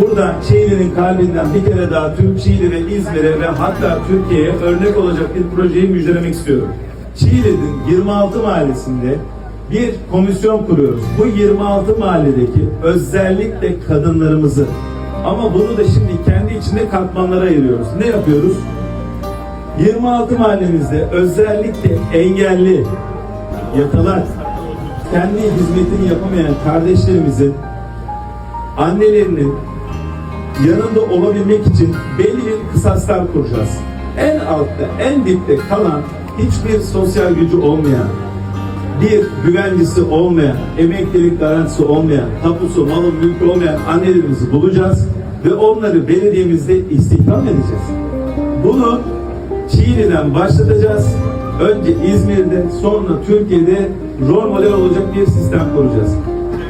Burada Çiğli'nin kalbinden bir kere daha tüm Çiğli ve İzmir'e ve hatta Türkiye'ye örnek olacak bir projeyi müjdelemek istiyorum. Çiğli'nin 26 mahallesinde bir komisyon kuruyoruz. Bu 26 mahalledeki özellikle kadınlarımızı ama bunu da şimdi kendi içinde katmanlara ayırıyoruz. Ne yapıyoruz? 26 mahallemizde özellikle engelli, yatalak, kendi hizmetini yapamayan kardeşlerimizin annelerinin yanında olabilmek için belli kısaslar kuracağız. En altta, en dipte kalan hiçbir sosyal gücü olmayan, bir güvencesi olmayan, emeklilik garantisi olmayan, tapusu, malı, mülkü olmayan annelerimizi bulacağız ve onları belediyemizde istihdam edeceğiz. Bunu Çiğli'den başlatacağız. Önce İzmir'de, sonra Türkiye'de rol model olacak bir sistem kuracağız.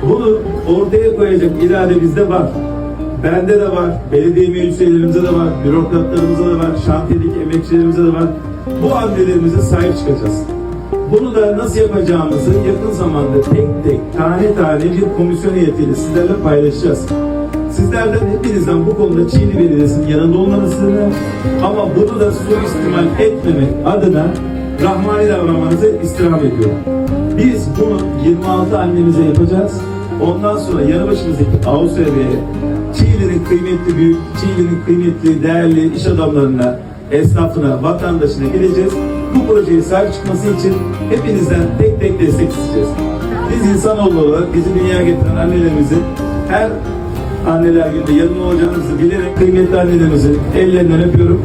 Bunu ortaya koyacak irade bizde var. Bende de var, belediye meclis üyelerimize de var, bürokratlarımıza da var, şantiyedeki emekçilerimize de var. Bu annelerimize sahip çıkacağız. Bunu da nasıl yapacağımızı yakın zamanda tek tek, tane tane bir komisyon heyetiyle sizlerle paylaşacağız. Sizlerden hepinizden bu konuda Çiğli Belediyesi'nin yanında olmanızını ama bunu da suistimal etmemek adına rahmani davranmanızı istirham ediyorum. Biz bunu 26 annemize yapacağız. Ondan sonra yanı başımızdaki Avusturya'ya Çiğli'nin kıymetli büyük, Çiğli'nin kıymetli, değerli iş adamlarına, esnafına, vatandaşına gideceğiz. Bu projeye sahip çıkması için hepinizden tek tek destek isteyeceğiz. Biz insanoğlu olarak bizi dünyaya getiren annelerimizi her anneler günde yanında olacağınızı bilerek kıymetli annelerimizi ellerinden öpüyorum.